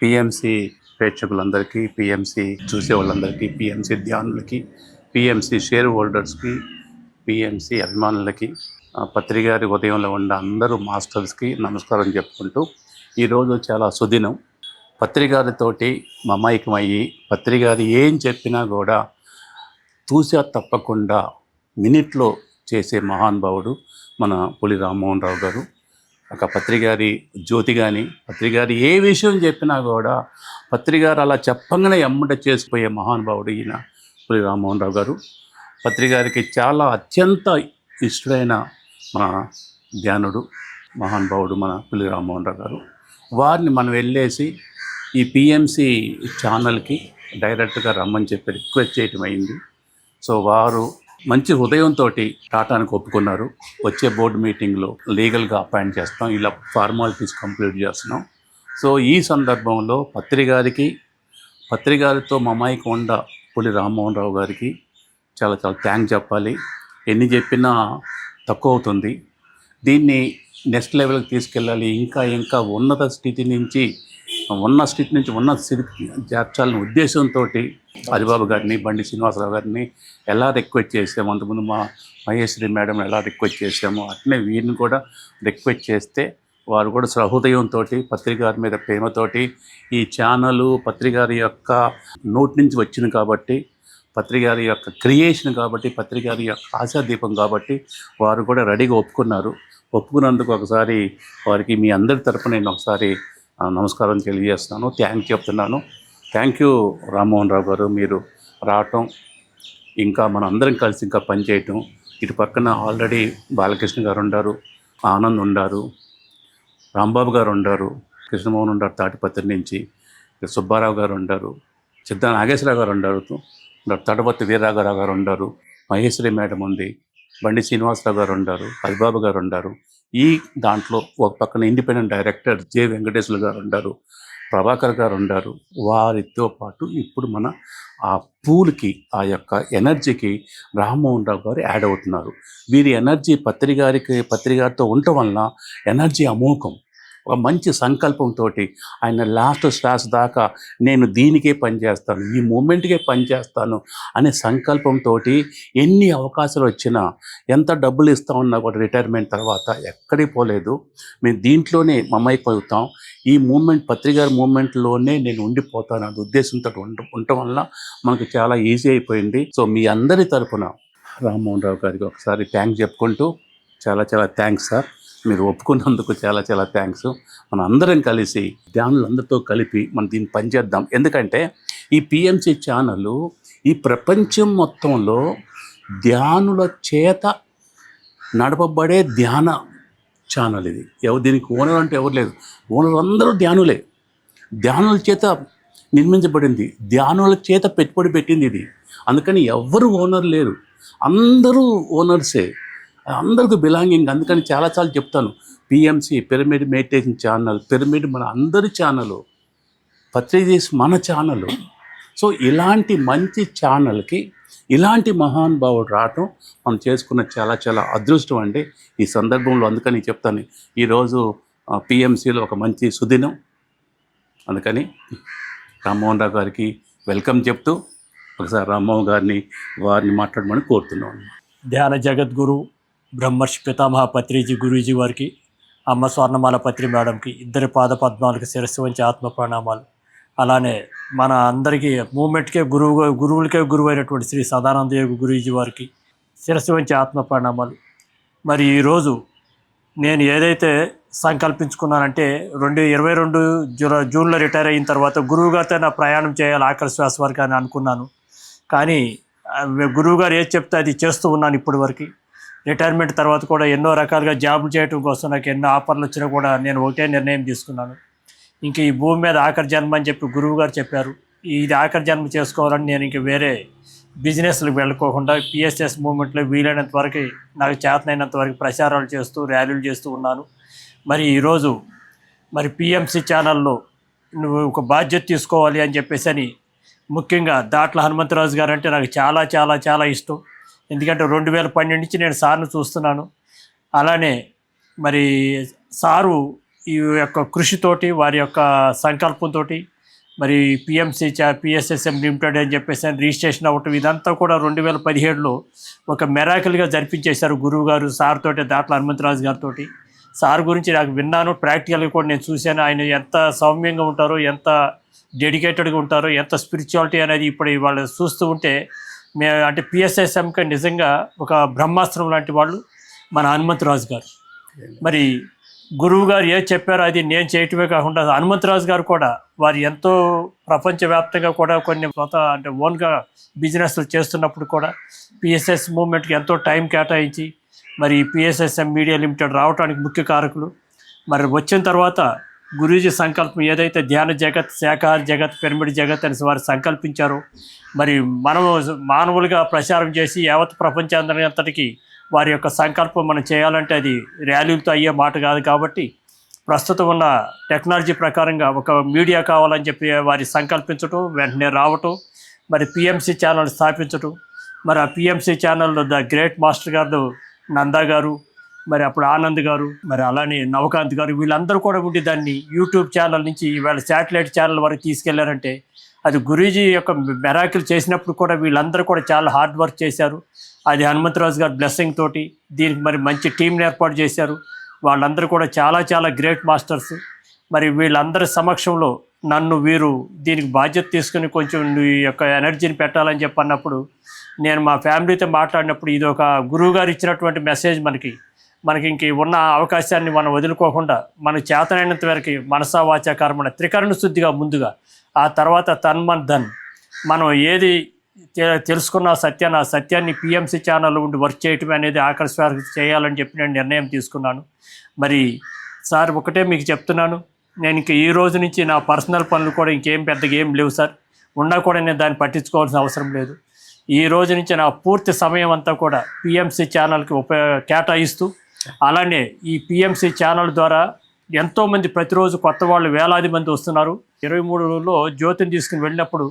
PMC ప్రేక్షకులందరికీ PMC చూసే వాళ్ళందరికీ పిఎంసి ధ్యానులకి పిఎంసి షేర్ హోల్డర్స్కి పిఎంసి అభిమానులకి పత్రికారి ఉదయంలో ఉన్న అందరూ మాస్టర్స్కి నమస్కారం చెప్పుకుంటూ ఈరోజు చాలా సుదినం. పత్రికారితోటి మమైకమయ్యి పత్రికారి ఏం చెప్పినా కూడా చూసా తప్పకుండా మినిట్లో చేసే మహానుభావుడు మన పులి రామ్మోహన్ రావు గారు. ఒక పత్రికారి జ్యోతి కానీ పత్రికారి ఏ విషయం చెప్పినా కూడా పత్రికారు అలా చెప్పంగానే ఎమ్మట చేసిపోయే మహానుభావుడు ఈయన పులి రామ్మోహన్ రావు గారు. పత్రికారికి చాలా అత్యంత ఇష్టమైన మన ధ్యానుడు మహానుభావుడు మన పులి రామ్మోహన్ రావు గారు. వారిని మనం వెళ్ళేసి ఈ పిఎంసి ఛానల్కి డైరెక్ట్గా రమ్మని చెప్పి రిక్వెస్ట్ చేయటం అయింది. సో వారు మంచి హృదయంతో రావటానికి ఒప్పుకున్నారు. వచ్చే బోర్డు మీటింగ్లో లీగల్గా అపాయింట్ చేస్తాం. ఇలా ఫార్మాలిటీస్ కంప్లీట్ చేస్తున్నాం. సో ఈ సందర్భంలో పత్రికారికి పత్రికారితో మమాయికి ఉండ పులి రామ్మోహన్ రావు గారికి చాలా చాలా థ్యాంక్ చెప్పాలి. ఎన్ని చెప్పినా తక్కువ అవుతుంది. దీన్ని నెక్స్ట్ లెవెల్కి తీసుకెళ్ళాలి. ఇంకా ఇంకా ఉన్నత స్థితి నుంచి ఉన్న స్థితి నుంచి ఉన్న స్థితికి చేర్చాలనే ఉద్దేశంతో హరిబాబు గారిని బండి శ్రీనివాసరావు గారిని ఎలా రిక్వెస్ట్ చేసాము? అంతకుముందు మా మహేశ్వరి మేడం ఎలా రిక్వెస్ట్ చేసాము? అట్నే వీరిని కూడా రిక్వెస్ట్ చేస్తే వారు కూడా సహృదయంతో పత్రికారి మీద ప్రేమతోటి ఈ ఛానల్ పత్రికారి యొక్క నోటి నుంచి వచ్చింది కాబట్టి పత్రికారి యొక్క క్రియేషన్ కాబట్టి పత్రికారి యొక్క ఆశాదీపం కాబట్టి వారు కూడా రెడీగా ఒప్పుకున్నారు. ఒప్పుకున్నందుకు ఒకసారి వారికి మీ అందరి తరపున నేను ఒకసారి నమస్కారం తెలియజేస్తున్నాను. థ్యాంక్ చెప్తున్నాను. థ్యాంక్ యూ రామ్మోహన్ రావు గారు. మీరు రావటం ఇంకా మన అందరం కలిసి ఇంకా పనిచేయటం ఇటు పక్కన ఆల్రెడీ బాలకృష్ణ గారు ఉండారు ఆనంద్ ఉండారు రాంబాబు గారు ఉండారు కృష్ణమోహన్ ఉండారు తాటిపత్రి నుంచి సుబ్బారావు గారు ఉండారు సిద్ధా నాగేశ్వరరావు గారు ఉండారు తడపతి వీరరాఘరావు గారు ఉండారు మహేశ్వరి మేడం ఉంది బండి శ్రీనివాసరావు గారు ఉండారు హరిబాబు గారు ఉండారు ఈ దాంట్లో ఒక పక్కన ఇండిపెండెంట్ డైరెక్టర్ జె వెంకటేశ్వర గారు ఉన్నారు ప్రభాకర్ గారు ఉండారు. వారితో పాటు ఇప్పుడు మన ఆ పూల్కి ఆ యొక్క ఎనర్జీకి రామ్మోహన్ రావు గారు యాడ్ అవుతున్నారు. వీరి ఎనర్జీ పత్రికారికి పత్రికారితో ఉండటం వలన ఎనర్జీ అమోఘం. ఒక మంచి సంకల్పంతో ఆయన లాస్ట్ శ్వాస దాకా నేను దీనికే పనిచేస్తాను ఈ మూమెంట్కే పనిచేస్తాను అనే సంకల్పంతో ఎన్ని అవకాశాలు వచ్చినా ఎంత డబ్బులు ఇస్తా ఉన్నా కూడా రిటైర్మెంట్ తర్వాత ఎక్కడికి పోలేదు. మేము దీంట్లోనే మమైపోతాం. ఈ మూమెంట్ పత్రికారి మూమెంట్లోనే నేను ఉండిపోతాను అది ఉద్దేశంతో ఉండ ఉండటం వల్ల మనకు చాలా ఈజీ అయిపోయింది. సో మీ అందరి తరపున రామ్మోహన్ రావు గారికి ఒకసారి థ్యాంక్స్ చెప్పుకుంటూ చాలా చాలా థ్యాంక్స్ సార్. మీరు ఒప్పుకున్నందుకు చాలా చాలా థ్యాంక్స్ మనం అందరం కలిసి ధ్యానులందరితో కలిపి మనం దీన్ని పనిచేద్దాం. ఎందుకంటే ఈ పిఎంసి ఛానల్ ఈ ప్రపంచం మొత్తంలో ధ్యానుల చేత నడపబడే ధ్యాన ఛానల్ ఇది. ఎవరు దీనికి ఓనర్ అంటే ఎవరు లేదు ఓనర్ అందరూ ధ్యానులే ధ్యానుల చేత నిర్మించబడింది. ధ్యానుల చేత పెట్టుబడి పెట్టింది ఇది. అందుకని ఎవ్వరు ఓనర్ లేరు. అందరూ ఓనర్సే అందరికీ బిలాంగింగ్ అందుకని చాలాసార్లు చెప్తాను. PMC pyramid meditation channel pyramid మన అందరి ఛానల్ పత్రిజీస్ మన ఛానల్ సో ఇలాంటి మంచి ఛానల్కి ఇలాంటి మహానుభావుడు రావటం మనం చేసుకున్న చాలా చాలా అదృష్టం అండి. ఈ సందర్భంలో అందుకని చెప్తాను. ఈరోజు పిఎంసిలో ఒక మంచి సుదినం. అందుకని రామ్మోహన్ రావు గారికి వెల్కమ్ చెప్తూ ఒకసారి రామ్మోహన్ గారిని వారిని మాట్లాడమని కోరుతున్నాను. ధ్యాన జగద్గురు బ్రహ్మర్షి పితామహ పత్రిజీ గురూజీ వారికి అమ్మ స్వర్ణమాల పత్రి మేడంకి ఇద్దరి పాద పద్మాలకు శిరస్సు వంచి ఆత్మ ప్రణామాలు. అలానే మన అందరికీ మూమెంట్కే గురువు గురువులకే గురువు అయినటువంటి శ్రీ సదానంద యోగి గురూజీ వారికి శిరస్సు వంచి ఆత్మ ప్రణామాలు. మరి ఈరోజు నేను ఏదైతే సంకల్పించుకున్నానంటే రెండు ఇరవై రెండు జూలై జూన్లో రిటైర్ అయిన తర్వాత గురువుగారితో నా ప్రయాణం చేయాలి ఆకలి శ్వాస వరకు అని అనుకున్నాను. కానీ గురువుగారు ఏది చెప్తే అది చేస్తూ ఉన్నాను ఇప్పటి వరకు రిటైర్మెంట్ తర్వాత కూడా ఎన్నో రకాలుగా జాబులు చేయటం కోసం నాకు ఎన్నో ఆఫర్లు వచ్చినా కూడా నేను ఒకటే నిర్ణయం తీసుకున్నాను. ఇంక ఈ భూమి మీద ఆఖరి జన్మ అని చెప్పి గురువు గారు చెప్పారు. ఇది ఆఖరి జన్మ చేసుకోవాలని నేను ఇంక వేరే బిజినెస్లకు వెళ్ళకోకుండా పిఎస్ఎస్ మూమెంట్లో వీలైనంత వరకు నాకు చేతనైనంత వరకు ప్రచారాలు చేస్తూ ర్యాలీలు చేస్తూ ఉన్నాను. మరి ఈరోజు మరి పిఎంసి ఛానల్లో నువ్వు ఒక బాధ్యత తీసుకోవాలి అని చెప్పేసి అని ముఖ్యంగా దాట్ల హనుమంతరాజు గారు అంటే నాకు చాలా చాలా చాలా ఇష్టం. ఎందుకంటే రెండు వేల పన్నెండు నుంచి నేను సార్ను చూస్తున్నాను. అలానే మరి సారు ఈ యొక్క కృషితోటి వారి యొక్క సంకల్పంతో మరి పిఎంసీ చా పిఎస్ఎస్ఎం లిమిటెడ్ అని చెప్పేసి రిజిస్ట్రేషన్ అవ్వటం ఇదంతా కూడా రెండు వేల పదిహేడులో ఒక మెరాకిల్గా జరిపించేశారు గురువు గారు సార్ తోటి దాట్ల హనుమంతరాజు గారితో సార్ గురించి నాకు విన్నాను ప్రాక్టికల్గా కూడా నేను చూశాను. ఆయన ఎంత సౌమ్యంగా ఉంటారో ఎంత డెడికేటెడ్గా ఉంటారో ఎంత స్పిరిచువాలిటీ అనేది ఇప్పుడు వాళ్ళు చూస్తూ ఉంటే మే అంటే పిఎస్ఎస్ఎంకి నిజంగా ఒక బ్రహ్మాస్త్రం లాంటి వాళ్ళు మన హనుమంతరాజు గారు. మరి గురువు గారు ఏం చెప్పారో అది నేను చేయటమే కాకుండా హనుమంతరాజు గారు కూడా వారు ఎంతో ప్రపంచవ్యాప్తంగా కూడా కొన్ని కొత్త అంటే ఓన్గా బిజినెస్లు చేస్తున్నప్పుడు కూడా పిఎస్ఎస్ మూమెంట్కి ఎంతో టైం కేటాయించి మరి పిఎస్ఎస్ఎం మీడియా లిమిటెడ్ రావడానికి ముఖ్య కారకులు. మరి వచ్చిన తర్వాత గురూజీ సంకల్పం ఏదైతే ధ్యాన జగత్ శాఖాహార జగత్ పిరమిడ్ జగత్ అని వారు సంకల్పించారో మరి మనం మానవులుగా ప్రచారం చేసి యావత్ ప్రపంచాంతరి అంతటికి వారి యొక్క సంకల్పం మనం చేయాలంటే అది ర్యాలీలతో అయ్యే మాట కాదు కాబట్టి ప్రస్తుతం ఉన్న టెక్నాలజీ ప్రకారంగా ఒక మీడియా కావాలని చెప్పి వారి సంకల్పించటం వెంటనే రావటం మరి పిఎంసీ ఛానల్ స్థాపించటం మరి ఆ పిఎంసీ ఛానల్లో ద గ్రేట్ మాస్టర్ గారు నందా గారు మరి అప్పుడు ఆనంద్ గారు మరి అలానే నవకాంత్ గారు వీళ్ళందరూ కూడా ఉండి దాన్ని యూట్యూబ్ ఛానల్ నుంచి ఇవాళ శాటిలైట్ ఛానల్ వరకు తీసుకెళ్ళారంటే అది గురూజీ యొక్క మెరాకిల్ చేసినప్పుడు కూడా వీళ్ళందరూ కూడా చాలా హార్డ్ వర్క్ చేశారు. అది హనుమంతరాజు గారు బ్లెస్సింగ్ తోటి దీనికి మరి మంచి టీంని ఏర్పాటు చేశారు. వాళ్ళందరూ కూడా చాలా చాలా గ్రేట్ మాస్టర్స్. మరి వీళ్ళందరి సమక్షంలో నన్ను వీరు దీనికి బాధ్యత తీసుకుని కొంచెం ఈ యొక్క ఎనర్జీని పెట్టాలని చెప్పన్నప్పుడు నేను మా ఫ్యామిలీతో మాట్లాడినప్పుడు ఇది ఒక గురువు గారు ఇచ్చినటువంటి మెసేజ్ మనకి. మనకి ఇంక ఉన్న అవకాశాన్ని మనం వదులుకోకుండా మన చేతనైనంత వరకు మనసా వాచా కర్మణ త్రికరణ శుద్ధిగా ముందుగా ఆ తర్వాత తన్మన్ ధన్. మనం ఏది తెలుసుకున్న సత్యాన్ని ఆ సత్యాన్ని పిఎంసి ఛానల్ ఉండి వర్క్ చేయటం అనేది ఆకర్షణ చేయాలని చెప్పి నేను నిర్ణయం తీసుకున్నాను. మరి సార్ ఒకటే మీకు చెప్తున్నాను నేను ఇంక ఈ రోజు నుంచి నా పర్సనల్ పనులు కూడా ఇంకేం పెద్దగా ఏం లేవు సార్. ఉన్నా కూడా నేను దాన్ని పట్టించుకోవాల్సిన అవసరం లేదు. ఈ రోజు నుంచి నా పూర్తి సమయం అంతా కూడా పిఎంసి ఛానల్కి ఉపయోగ కేటాయిస్తూ అలానే ఈ పిఎంసి ఛానల్ ద్వారా ఎంతోమంది ప్రతిరోజు కొత్త వాళ్ళు వేలాది మంది వస్తున్నారు. ఇరవై మూడులో జ్యోతిని తీసుకుని వెళ్ళినప్పుడు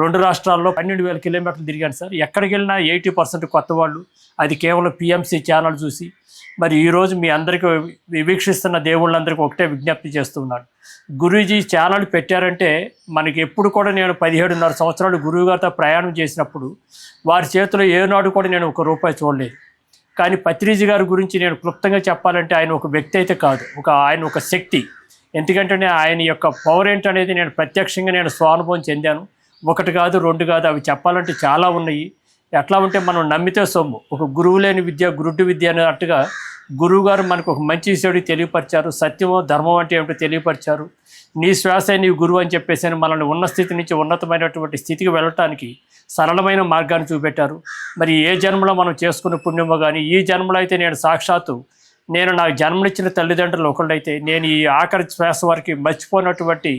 రెండు రాష్ట్రాల్లో పన్నెండు వేల కిలోమీటర్లు తిరిగాను సార్. ఎక్కడికి వెళ్ళినా ఎయిటీ పర్సెంట్ కొత్త వాళ్ళు. అది కేవలం పిఎంసి ఛానల్ చూసి. మరి ఈరోజు మీ అందరికీ వీక్షిస్తున్న దేవుళ్ళందరికీ ఒకటే విజ్ఞప్తి చేస్తున్నాను గురూజీ ఛానల్ పెట్టారంటే మనకి ఎప్పుడు కూడా నేను పదిహేడున్నర సంవత్సరాలు గురువు గారితో ప్రయాణం చేసినప్పుడు వారి చేతిలో ఏనాడు కూడా నేను ఒక రూపాయి చూడలేదు. కానీ పత్రిజీ గారి గురించి నేను క్లుప్తంగా చెప్పాలంటే ఆయన ఒక వ్యక్తి అయితే కాదు. ఒక ఆయన ఒక శక్తి. ఎందుకంటే ఆయన యొక్క పవర్ ఏంటనేది నేను ప్రత్యక్షంగా నేను స్వానుభవం చెందాను. ఒకటి కాదు రెండు కాదు అవి చెప్పాలంటే చాలా ఉన్నాయి. ఎట్లా ఉంటే మనం నమ్మితే సొమ్ము. ఒక గురువు లేని విద్య గురుడు విద్య అన్నట్టుగా గురువు గారు మనకు ఒక మంచి చెడు తెలియపరిచారు. సత్యము ధర్మం అంటే ఏమిటో తెలియపరిచారు. నీ శ్వాసే నీ గురువు అని చెప్పేసి అని మనల్ని ఉన్న స్థితి నుంచి ఉన్నతమైనటువంటి స్థితికి వెళ్ళటానికి సరళమైన మార్గాన్ని చూపెట్టారు. మరి ఏ జన్మలో మనం చేసుకున్న పుణ్యమో కానీ ఈ జన్మలో అయితే నేను సాక్షాత్తు నేను నాకు జన్మనిచ్చిన తల్లిదండ్రులు ఒకళ్ళైతే నేను ఈ ఆఖరి శ్వాస వరకు మర్చిపోయినటువంటి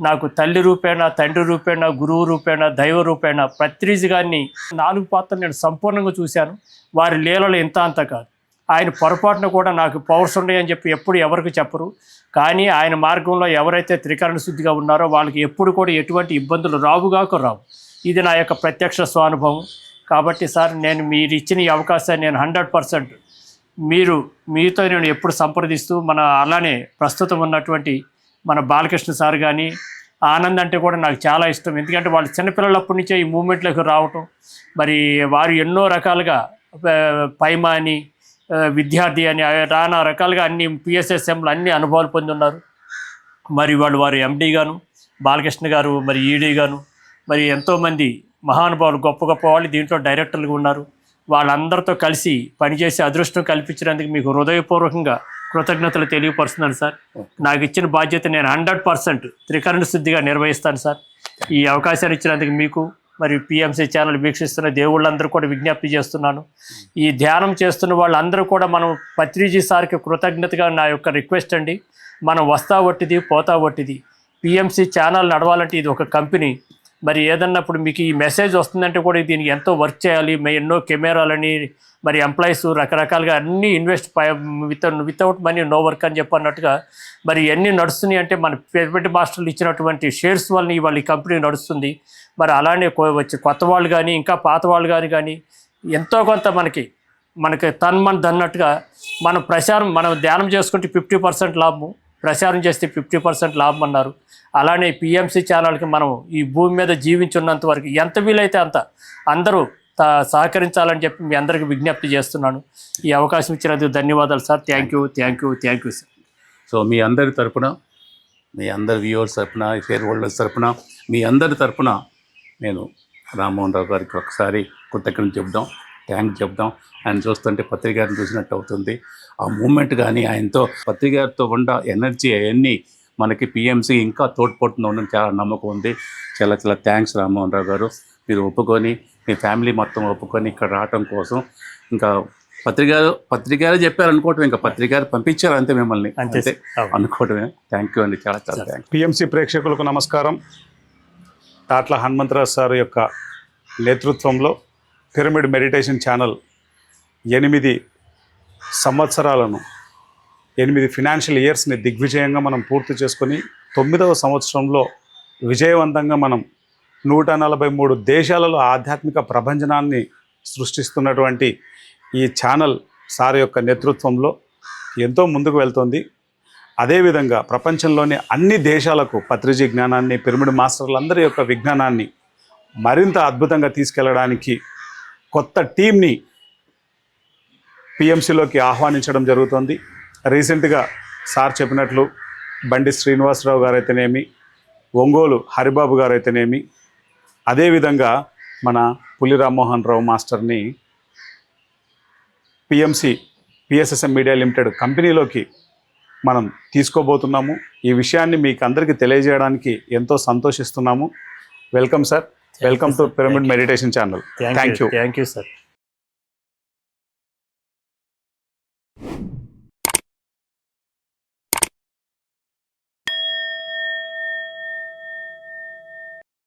నాకు తల్లి రూపేణ తండ్రి రూపేణ గురువు రూపేణ దైవ రూపేణ పత్రిజి గారిని నాలుగు పాత్రలు నేను సంపూర్ణంగా చూశాను. వారి లీలలు ఇంత అంత కాదు. ఆయన పొరపాటున కూడా నాకు పవర్స్ ఉన్నాయని చెప్పి ఎప్పుడు ఎవరికి చెప్పరు. కానీ ఆయన మార్గంలో ఎవరైతే త్రికరణ శుద్ధిగా ఉన్నారో వాళ్ళకి ఎప్పుడు కూడా ఎటువంటి ఇబ్బందులు రావుగాక రావు. ఇది నా యొక్క ప్రత్యక్ష స్వానుభవం. కాబట్టి సార్ నేను మీరు ఇచ్చిన ఈ అవకాశాన్ని నేను హండ్రెడ్ పర్సెంట్ మీరు మీతో నేను ఎప్పుడు సంప్రదిస్తూ మన అలానే ప్రస్తుతం ఉన్నటువంటి మన బాలకృష్ణ సార్ కానీ ఆనంద్ అంటే కూడా నాకు చాలా ఇష్టం. ఎందుకంటే వాళ్ళు చిన్నపిల్లలప్పటి నుంచే ఈ మూమెంట్లోకి రావటం మరి వారు ఎన్నో రకాలుగా పైమా అని విద్యార్థి అని నానా రకాలుగా అన్ని పిఎస్ఎస్ఎంలు అన్ని అనుభవాలు పొంది ఉన్నారు మరి వాళ్ళు వారు ఎండీ గాను బాలకృష్ణ గారు మరి ఈడీ గాను మరి ఎంతోమంది మహానుభావులు గొప్ప గొప్ప వాళ్ళు దీంట్లో డైరెక్టర్లుగా ఉన్నారు. వాళ్ళందరితో కలిసి పనిచేసే అదృష్టం కల్పించినందుకు మీకు హృదయపూర్వకంగా కృతజ్ఞతలు తెలియపరుస్తున్నాను సార్. నాకు ఇచ్చిన బాధ్యత నేను హండ్రెడ్ పర్సెంట్ త్రికరణ శుద్ధిగా నిర్వహిస్తాను సార్. ఈ అవకాశాన్ని ఇచ్చినందుకు మీకు మరి పిఎంసీ ఛానల్ వీక్షిస్తున్న దేవుళ్ళందరూ కూడా విజ్ఞప్తి చేస్తున్నాను. ఈ ధ్యానం చేస్తున్న వాళ్ళందరూ కూడా మనం పత్రిజీ సార్కి కృతజ్ఞతగా నా యొక్క రిక్వెస్ట్ అండి. మనం వస్తా ఒట్టిది పోతా ఒట్టిది. పిఎంసీ ఛానల్ నడవాలంటే ఇది ఒక కంపెనీ. మరి ఏదన్నప్పుడు మీకు ఈ మెసేజ్ వస్తుందంటే కూడా దీనికి ఎంతో వర్క్ చేయాలి. ఎన్నో కెమెరాలని మరి ఎంప్లాయీస్ రకరకాలుగా అన్నీ invest with without money no work అని చెప్పి అన్నట్టుగా మరి ఎన్ని నడుస్తున్నాయి అంటే మన పెద్ద మాస్టర్లు ఇచ్చినటువంటి షేర్స్ వల్ల ఇవాళ ఈ కంపెనీ నడుస్తుంది. మరి అలానే వచ్చి కొత్త వాళ్ళు కానీ ఇంకా పాత వాళ్ళు కానీ కానీ ఎంతో కొంత మనకి మనకి తన్మన్ దన్నట్టుగా మనం ప్రచారం మనం ధ్యానం చేసుకుంటే ఫిఫ్టీ పర్సెంట్ లాభము. ప్రచారం చేస్తే ఫిఫ్టీ పర్సెంట్ లాభం అన్నారు. అలానే పిఎంసీ ఛానల్కి మనం ఈ భూమి మీద జీవించున్నంత వరకు ఎంత వీలైతే అంత అందరూ సహకరించాలని చెప్పి మీ అందరికీ విజ్ఞప్తి చేస్తున్నాను. ఈ అవకాశం ఇచ్చినందుకు ధన్యవాదాలు sir. Thank you thank you thank you sir so మీ అందరి తరపున మీ అందరి వ్యూవర్స్ తరపున షేర్ హోల్డర్స్ తరపున మీ అందరి తరపున నేను రామ్మోహన్ రావు గారికి ఒకసారి కృతజ్ఞతలు చెప్దాం. థ్యాంక్ చెప్దాం. ఆయన చూస్తుంటే పత్రికారిని చూసినట్టు అవుతుంది. ఆ మూమెంట్ కానీ ఆయనతో పత్రికారితో ఉన్న ఎనర్జీ అవన్నీ మనకి పిఎంసి ఇంకా తోడ్పడుతుంది ఉండని చాలా నమ్మకం ఉంది. చాలా చాలా థ్యాంక్స్ రామ్మోహన్ రావు గారు. మీరు ఒప్పుకొని మీ ఫ్యామిలీ మొత్తం ఒప్పుకొని ఇక్కడ రావటం కోసం ఇంకా పత్రికారు పత్రికారు చెప్పారు అనుకోవటం ఇంకా పత్రికారు పంపించారు అంతే మిమ్మల్ని. అంతే. అనుకోవటమే. థ్యాంక్ యూ అండి. చాలా చాలా థ్యాంక్స్ పిఎంసి ప్రేక్షకులకు నమస్కారం. తాట్ల హనుమంతరావు సార్ యొక్క నేతృత్వంలో పిరమిడ్ మెడిటేషన్ ఛానల్ ఎనిమిది సంవత్సరాలను ఎనిమిది ఫినాన్షియల్ ఇయర్స్ని దిగ్విజయంగా మనం పూర్తి చేసుకొని తొమ్మిదవ సంవత్సరంలో విజయవంతంగా మనం నూట నలభై మూడు దేశాలలో ఆధ్యాత్మిక ప్రభంజనాన్ని సృష్టిస్తున్నటువంటి ఈ ఛానల్ సార్ యొక్క నేతృత్వంలో ఎంతో ముందుకు వెళ్తోంది. అదేవిధంగా ప్రపంచంలోని అన్ని దేశాలకు పత్రిజీ జ్ఞానాన్ని పిరమిడ్ మాస్టర్లందరి యొక్క విజ్ఞానాన్ని మరింత అద్భుతంగా తీసుకెళ్ళడానికి కొత్త టీంని పిఎంసిలోకి ఆహ్వానించడం జరుగుతుంది. రీసెంట్గా సార్ చెప్పినట్లు బండి శ్రీనివాసరావు గారైతేనేమి ఒంగోలు హరిబాబు గారైతేనేమి అదేవిధంగా మన పులి రామ్మోహన్ రావు మాస్టర్ని పిఎంసి పిఎస్ఎస్ఎం మీడియా లిమిటెడ్ కంపెనీలోకి మనం తీసుకోబోతున్నాము. ఈ విషయాన్ని మీకు అందరికీ తెలియజేయడానికి ఎంతో సంతోషిస్తున్నాము. Welcome sir welcome to pyramid meditation channel thank you thank you sir